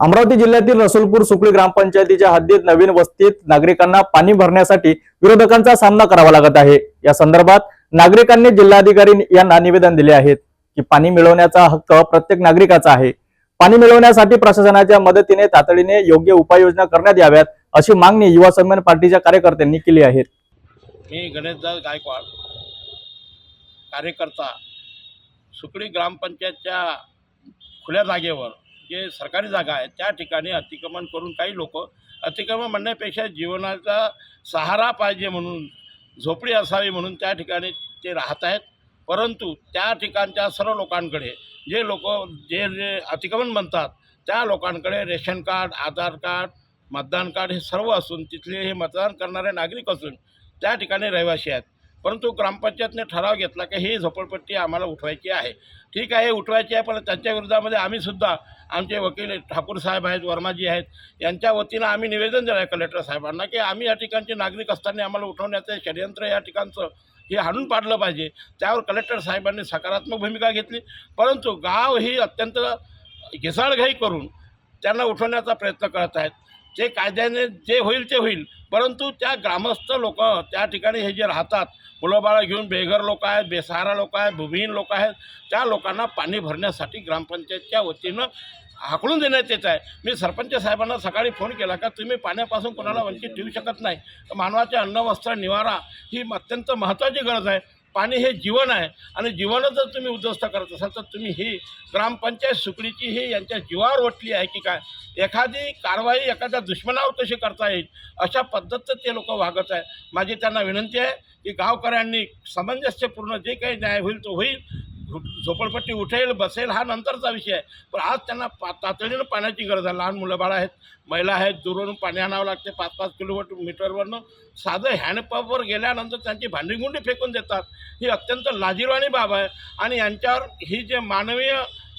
अमरावती जिल्ह्यातील रसूलपूर सुकळी ग्रामपंचायतीच्या हद्दीत नवीन वस्तीत नागरिकांना पाणी भरण्यासाठी विरोधकांचा सामना करावा लागत आहे. या संदर्भात नागरिकांनी जिल्हाधिकारी यांना निवेदन दिले आहेत की पाणी मिळवण्याचा हक्क प्रत्येक नागरिकाचा आहे. पाणी मिळवण्यासाठी प्रशासनाच्या मदतीने तातडीने योग्य उपाययोजना करण्यात याव्यात अशी मागणी युवा सन्मान पार्टीच्या कार्यकर्त्यांनी केली आहे. मी गणेशदास गायकवाड कार्यकर्ता सुकडी ग्रामपंचायतच्या खुल्या जागेवर जे सरकारी जागा आहे त्या ठिकाणी अतिक्रमण करून काही लोक अतिक्रमण म्हणण्यापेक्षा जीवनाचा सहारा पाहिजे म्हणून झोपडी असावी म्हणून त्या ठिकाणी ते राहत आहेत. परंतु त्या ठिकाणच्या सर्व लोकांकडे जे लोक जे जे अतिक्रमण म्हणतात त्या लोकांकडे रेशन कार्ड आधार कार्ड मतदान कार्ड हे सर्व असून तिथले हे मतदान करणारे नागरिक असून त्या ठिकाणी रहिवासी आहेत. परंतु ग्रामपंचायतने ठराव घेतला की ही झोपडपट्टी आम्हाला उठवायची आहे. ठीक आहे उठवायची आहे पण त्यांच्या विरोधामध्ये आम्हीसुद्धा आमचे वकील ठाकूर साहेब आहेत वर्माजी आहेत यांच्या वतीनं आम्ही निवेदन दिलं आहे कलेक्टर साहेबांना की आम्ही या ठिकाणचे नागरिक असताना आम्हाला उठवण्याचं षडयंत्र या ठिकाणचं हे हाणून पाडलं पाहिजे. त्यावर कलेक्टर साहेबांनी सकारात्मक भूमिका घेतली. परंतु गाव ही अत्यंत घिसाळघाई करून त्यांना उठवण्याचा प्रयत्न करत आहेत. जे कायद्याने जे होईल ते होईल. परंतु त्या ग्रामस्थ लोक त्या ठिकाणी हे जे राहतात मुलं घेऊन बेघर लोक आहेत बेसहारा लोक आहेत भूमिहीन लोक आहेत त्या लोकांना पाणी भरण्यासाठी ग्रामपंचायतच्या वतीनं हाकलून देण्यात येत आहे. मी सरपंच साहेबांना सकाळी फोन केला का तुम्ही पाण्यापासून कोणाला वंचित ठेवू शकत नाही? मानवाचे अन्न वस्त्र निवारा ही अत्यंत महत्त्वाची गरज आहे. पाणी हे जीवन आहे. आणि जीवनच जर तुम्ही उद्ध्वस्त करत असाल तर तुम्ही ही ग्रामपंचायत सुकडीची ही यांच्या जीवावर ओटली आहे की काय? एखादी कारवाई एखाद्या दुश्मनावर कशी करता येईल? अशा पद्धतीचं ते लोक वागत आहे माझी त्यांना विनंती आहे की गावकऱ्यांनी सामंजस्यपूर्ण जे काही न्याय होईल तो होईल. झोपडपट्टी उठेल बसेल हा नंतरचा विषय आहे. पण आज त्यांना पा तातडीनं पाण्याची गरज आहे. लहान मुलं बाळं आहेत महिला आहेत दुरून पाणी आणावं लागते पाच पाच किलोमीटर मीटरवरनं साधं हँडपंपवर गेल्यानंतर त्यांची भांडीगुंडी फेकून देतात. ही अत्यंत लाजीरवाणी बाब आहे. आणि यांच्यावर ही जे मानवीय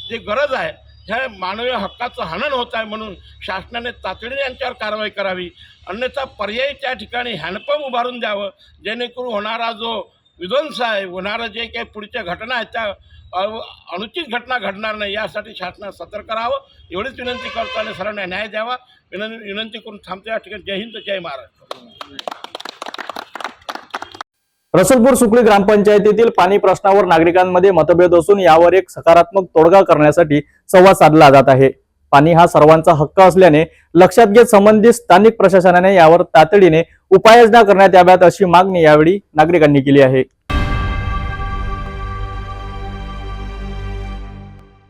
जी गरज आहे ह्या मानवीय हक्काचं हनन होत आहे म्हणून शासनाने तातडीने यांच्यावर कारवाई करावी. अन्यथा पर्यायी त्या ठिकाणी हँडपंप उभारून द्यावं. जेणेकरून होणारा जो विध्वंस आहे होणारं जे काही पुढच्या घटना आहेत त्या अनुचित घटना घडणार नाही यासाठी शासनानं सतर्क राहावं. एवढीच विनंती करतो आणि सर्वांना न्याय द्यावा. विनं विनंती करून थांबतो या ठिकाणी. जय हिंद जय महाराष्ट्र. रसलपूर सुकळी ग्रामपंचायतीतील पाणी प्रश्नावर नागरिकांमध्ये मतभेद असून यावर एक सकारात्मक तोडगा करण्यासाठी संवाद साधला जात आहे. पाणी हा सर्वांचा हक्क असल्याने लक्षात घेत संबंधित स्थानिक प्रशासनाने यावर तातडीने उपाययोजना करण्यात याव्यात अशी मागणी यावेळी नागरिकांनी केली आहे.